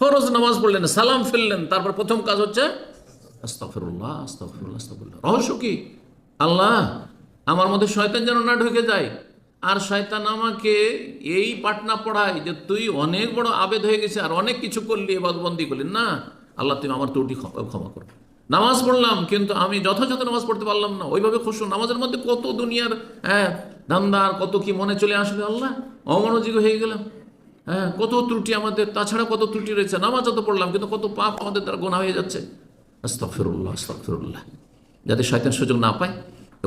ফরজ নামাজ পড়লেন, সালাম ফেললেন, তারপর প্রথম কাজ হচ্ছে রহস্য কি? আল্লাহ, আমার মধ্যে শয়তান যেন না ঢুকে যায়। আর শয়তান আমাকে এই পাটনা পড়ায় যে তুই অনেক বড় আবেদ হয়ে গেছে, আর অনেক কিছু করলি এবার বন্দি করলি। না, আল্লাহ, তুমি আমার ত্রুটি ক্ষমা ক্ষমা করো। নামাজ পড়লাম, কিন্তু আমি যথাযথ নামাজ পড়তে পারলাম না। ওইভাবে খুশু নামাজের মধ্যে কত দুনিয়ার হ্যাঁ ধান্দার কত কি মনে চলে আসবে আল্লাহ? অমনোযোগী হয়ে গেলাম। হ্যাঁ কত ত্রুটি আমাদের, তাছাড়া কত ত্রুটি রয়েছে নামাজ তো পড়লাম, কিন্তু কত পাপ আমাদের দ্বারা গোনা হয়ে যাচ্ছে। আস্তফিরুল্লাহ আস্তফিরুল্লাহ যাতে শয়তান সুযোগ না পায়,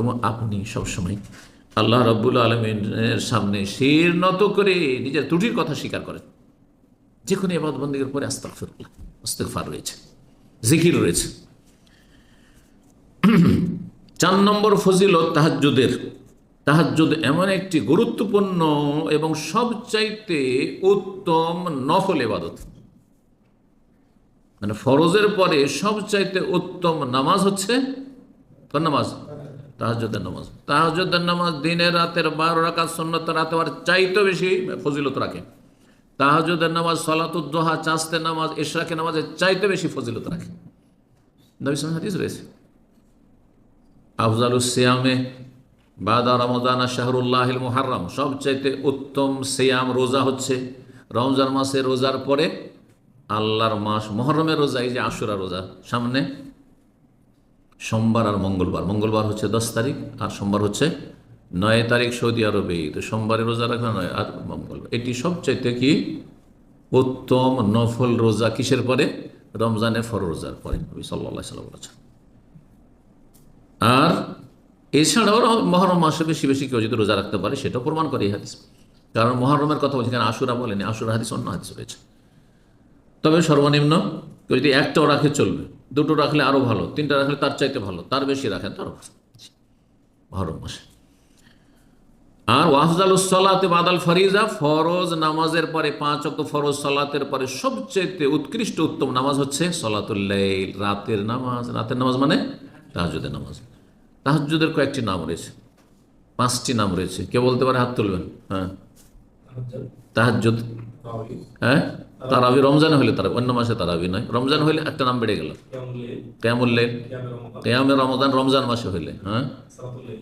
এবং আপনি সবসময় আল্লাহ রব্বুল আলমিনের সামনে শির নত করে নিজের ত্রুটির কথা স্বীকার করেন। যে কোনো এবাদ বন্দীর পরে আস্তফিরুল্লাহ আস্তফার রয়েছে, জিকির রয়েছে। চার নম্বর ফজিলত তাহাজ্জুদের। তাহাজ্জুদ এমন একটি গুরুত্বপূর্ণ এবং সবচাইতে উত্তম নফল এবাদত মানে ফরজের পরে সবচাইতে উত্তম নামাজ হচ্ছে কোন নামাজ? তাহাজ্জুদের নামাজ। তাহাজ্জুদের নামাজ দিনের রাতের বারো রাকাত সন্ন্যত রাতে আর চাইতে বেশি ফজিলত রাখে। তাহাজ্জুদের নামাজ সলাতুদ্দোহা চাস্তে নামাজ ইশরাকে নামাজের চাইতে বেশি ফজিলত রাখে। হাদিস রয়েছে। আফজালুস সিয়ামে বাদা রমজানা শাহরুল্লাহ মুহাররম। সবচাইতে উত্তম সিয়াম রোজা হচ্ছে রমজান মাসে রোজার পরে আল্লাহর মাস মহরমের রোজা, এই যে আশুরা রোজা, সামনে সোমবার আর মঙ্গলবার। মঙ্গলবার হচ্ছে দশ তারিখ আর সোমবার হচ্ছে নয় তারিখ সৌদি আরবে। তো সোমবারে রোজা রাখা নয় আর মঙ্গলবার। এটি সবচাইতে কি? উত্তম নফল রোজা কিসের পরে? রমজানে ফর রোজার পরে। নবী সাল্লাহ সাল্লাম আর এছাড়াও মহরম মাসে বেশি বেশি কেউ যদি রোজা রাখতে পারে, সেটাও প্রমাণ করে এই হাদিস। কারণ মহরমের কথা বলছি, কারণ আশুরা বলেনি, আশুরা হাদিস অন্য হাদিস রয়েছে। তবে সর্বনিম্ন কেউ যদি একটাও রাখে চলবে, দুটো রাখলে আরও ভালো, তিনটা রাখলে তার চাইতে ভালো, তার বেশি রাখেন তারও মহরম মাসে। আর ওয়াফজাল সলাতে বাদাল ফরিজা, ফরজ নামাজের পরে পাঁচ অক্ট ফরজ সলাতের পরে সবচেয়ে উৎকৃষ্ট উত্তম নামাজ হচ্ছে সলাতুল্লাইল রাতের নামাজ। রাতের নামাজ মানে তাহাজুদের নামাজ। তাহাজুদের কয়েকটি নাম রয়েছে। পাঁচটি নাম রয়েছে। কে বলতে পারে হাত তুলবেন? হ্যাঁ। তাহাজুদ হ্যাঁ? তারাবি রমজান হলে তারা অন্য মাসে তারাবি নয়। রমজান হলে একটা নাম বেড়ে গেল। কেমুল্লেন কেয়ামে রমজান রমজান মাসে হইলে হ্যাঁ?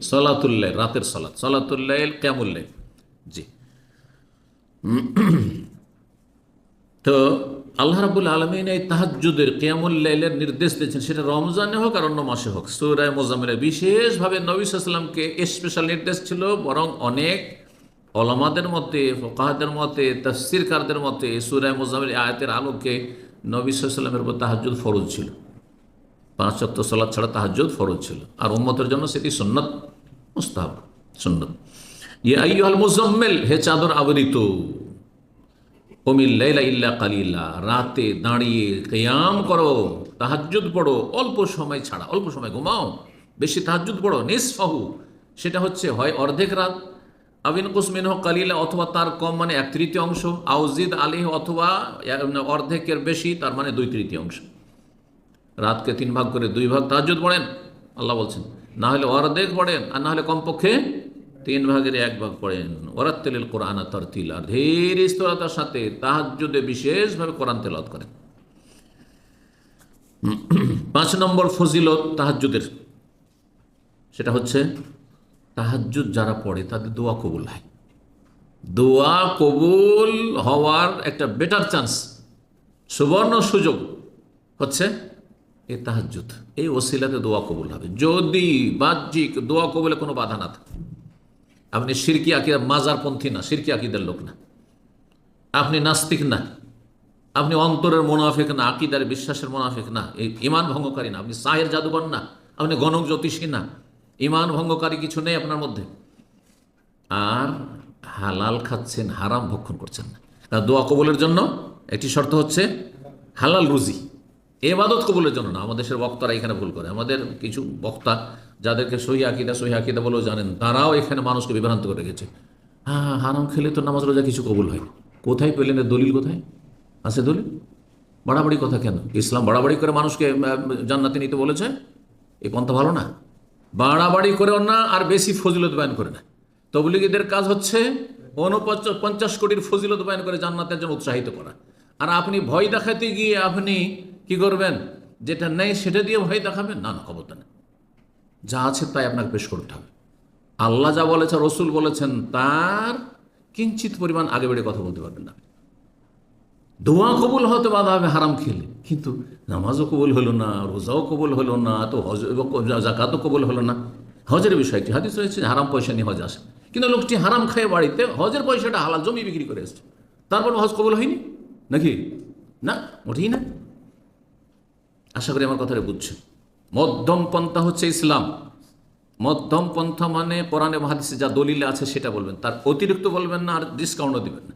সলাতুল্লাহ রাতের সলাত সলাতুল্লাহ কেমুল্লাহ জি। তো আল্লাহ রাবুল আলমিন এই তাহাজুদের কেয়ামুল্লাইলের নির্দেশ দিয়েছেন। সেটা রমজানে হোক আর অন্য মাসে হোক। সুরায় মোজামিলের বিশেষভাবে নবী সাল্লামকে স্পেশাল নির্দেশ ছিল, বরং অনেক অলমাদের মতে, ফোকাহাদের মতে, তফসিরকারদের মতে সুরায় মোজামিল আয়াতের আলোকে নবী সাল্লামের উপর তাহাজুদ ফরজ ছিল। পাঁচ সপ্ত সালাদ ছাড়া তাহাজ্জুদ ফরজ ছিল। আর উম্মতের জন্য সেটি সুন্নত, মুস্তাহাব, সুন্নত। ইয়ে আইয়ুহাল মুজাম্মিল, হে চাদর আবৃত। রাতে দাঁড়িয়ে কেয়াম করো, তাহাজ্জুদ পড়ো, অল্প সময় ছাড়া, অল্প সময় ঘুমাও, বেশি তাহাজ্জুদ পড়ো, নিসফাহু। সেটা হচ্ছে হয় অর্ধেক রাত। আবিন কুসমিন হোক কালিলা, অথবা তার কম মানে এক তৃতীয় অংশ, আউজিদ আলী অথবা অর্ধেকের বেশি, তার মানে দুই তৃতীয় অংশ। রাতকে তিন ভাগ করে দুই ভাগ তাহাজুদ পড়েন, আল্লাহ বলছেন। না হলে অর্ধেক পড়েন, আর না হলে কমপক্ষে তিন ভাগের এক ভাগ পড়েন। ওরাত্তেলিল কোরআন আর ধীর স্থিরতার সাথে তাহাজুদে বিশেষভাবে কোরআন তেলাওয়াত করেন। পাঁচ নম্বর ফজিলত তাহাজুদের সেটা হচ্ছে তাহাজুদ যারা পড়ে তাদের দোয়া কবুল হয়। দোয়া কবুল হওয়ার একটা বেটার চান্স, সুবর্ণ সুযোগ হচ্ছে এই তাহাজ্জুদ। এই ওসিলাতে দোয়া কবুল হবে। যদি বাহ্যিক দোয়া কবুলে কোনো বাধা না থাকে। আপনি সিরকি আকিদা, মাজারপন্থী না, সিরকি আকিদের লোক না। আপনি নাস্তিক না। আপনি অন্তরের মোনাফেক না, আকিদার বিশ্বাসের মোনাফেক না। ইমান ভঙ্গকারী না। আপনি সাহের জাদুকর না। আপনি গণক জ্যোতিষী না। ইমান ভঙ্গকারী কিছু নেই আপনার মধ্যে। আর হালাল খাচ্ছেন, হারাম ভক্ষণ করছেন না। আর দোয়া কবুলের জন্য একটি শর্ত হচ্ছে হালাল রুজি। এবাদত কবুলের জন্য না। আমাদের দেশের বক্তারা এখানে ভুল করে। আমাদের কিছু বক্তা যাদেরকে সহি আকিদা সহি আকিদা বলেও জানেন, তারাও এখানে মানুষকে বিভ্রান্ত করে রেখেছে। হ্যাঁ হারাম খেলে তো নামাজ, রোজা কিছু কবুল হয় কোথায় পেলেন দলিল কোথায়? আছে দলিল? বাড়াবাড়ি কথা কেন? ইসলাম বাড়াবাড়ি করে মানুষকে জান্নাতে নিতে বলেছে? এই পন্থা ভালো না। বাড়াবাড়ি করেও না, আর বেশি ফজিলত বয়ান করে না। তবলিগীদের কাজ হচ্ছে উনপঞ্চাশ পঞ্চাশ কোটির ফজিলত বয়ান করে জান্নাতের জন্য উৎসাহিত করা। আর আপনি ভয় দেখাতে গিয়ে আপনি কি করবেন? যেটা নেই সেটা দিয়ে ভয় দেখাবেন? না না যা আছে তাই আপনাকে পেশ করতে হবে। আল্লাহ যা বলেছে, রসুল বলেছেন, তার কিঞ্চিত পরিমাণ আগে বেড়ে কথা বলতে পারবেন না। দোয়া কবুল হতে বাধা হবে হারাম খেলে। কিন্তু নামাজও কবুল হলো না, রোজাও কবুল হলো না, তো হজ জাকাতও কবুল হলো না। হজের বিষয় একটি হাদিস রয়েছে হারাম পয়সা নিয়ে হজ আসে। কিন্তু লোকটি হারাম খেয়ে বাড়িতে, হজের পয়সাটা হালাল, জমি বিক্রি করে এসছে। তারপর হজ কবুল হয়নি? নাকি? না, মোটেই না। আশা করি আমার কথাটা বুঝছেন। মধ্যম পন্থা হচ্ছে ইসলাম। মধ্যম পন্থা মানে পরাণে হাদিসে যা দলিলে আছে সেটা বলবেন। তার অতিরিক্ত বলবেন না আর ডিসকাউন্টও দেবেন না।